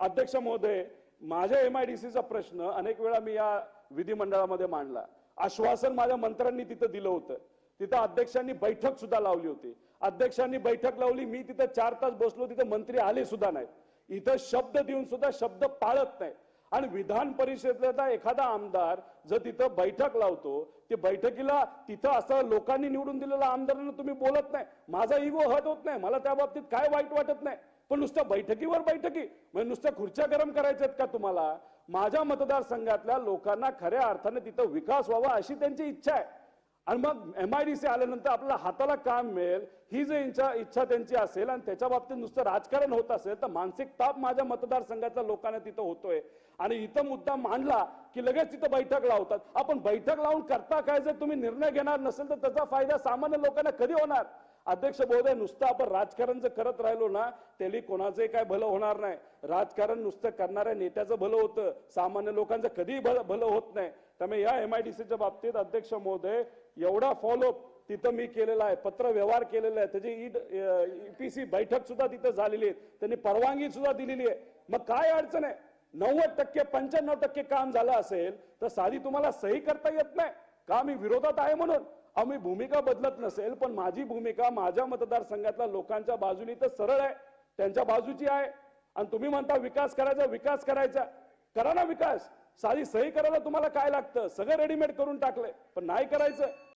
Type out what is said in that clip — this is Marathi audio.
अध्यक्ष महोदय माझ्या एम आयडीसीचा प्रश्न अनेक वेळा मी या विधिमंडळामध्ये मांडला. आश्वासन माझ्या मंत्र्यांनी तिथं दिलं होतं. तिथं अध्यक्षांनी बैठक सुद्धा लावली होती. अध्यक्षांनी बैठक लावली मी तिथं चार तास बसलो तिथं मंत्री आले सुद्धा नाहीत. इथं शब्द देऊन सुद्धा शब्द पाळत नाही आणि विधान परिषदेचा एखादा आमदार जर तिथं बैठक लावतो ते बैठकीला तिथं असं लोकांनी निवडून दिलेला आमदारांना तुम्ही बोलत नाही. माझा इगो हट होत नाही. मला त्या बाबतीत काय वाईट वाटत नाही. पण नुसत्या बैठकीवर बैठकी. म्हणजे नुसत्या खुर्च्या गरम करायच्या आहेत का तुम्हाला? माझ्या मतदारसंघातल्या लोकांना खऱ्या अर्थाने तिथं विकास व्हावा अशी त्यांची इच्छा आहे. आणि मग एम आय डी सी आल्यानंतर आपल्याला हाताला काम मिळेल. ही जर इच्छा इच्छा त्यांची असेल आणि त्याच्या बाबतीत नुसतं राजकारण होत असेल तर मानसिक ताप माझ्या मतदारसंघातल्या लोकांना तिथं होतोय. आणि इथं मुद्दा मांडला की लगेच तिथं बैठक लावतात. आपण बैठक लावून करता काय? जर तुम्ही निर्णय घेणार नसेल तर त्याचा फायदा सामान्य लोकांना कधी होणार? अध्यक्ष महोदय नुसतं आपण राजकारण जर करत राहिलो ना त्याली कोणाचंही काय भलं होणार नाही. राजकारण नुसतं करणाऱ्या नेत्याचं भलं होतं. सामान्य लोकांचं कधीही भलं भलं होत नाही. त्यामुळे या एमआयडीसीच्या बाबतीत अध्यक्ष महोदय एवढा फॉलोअप तिथं मी केलेला आहे. पत्र व्यवहार केलेला आहे. त्याची ईड ईपीसी बैठक सुद्धा तिथं झालेली आहे. त्यांनी परवानगी सुद्धा दिलेली आहे. मग काय अडचण आहे? नव्वद टक्के पंच्याण्णव टक्के काम झालं असेल तर साधी तुम्हाला सही करता येत नाही. का मी विरोधात आहे म्हणून? आम्ही भूमिका बदलत नसेल पण माझी भूमिका माझ्या मतदारसंघातल्या लोकांच्या बाजूनी तर सरळ आहे त्यांच्या बाजूची आहे. आणि तुम्ही म्हणता विकास करायचा विकास करायचा. करा ना विकास. साधी सही करायला तुम्हाला काय लागतं? सगळं रेडीमेड करून टाकलंय. पण नाही करायचं.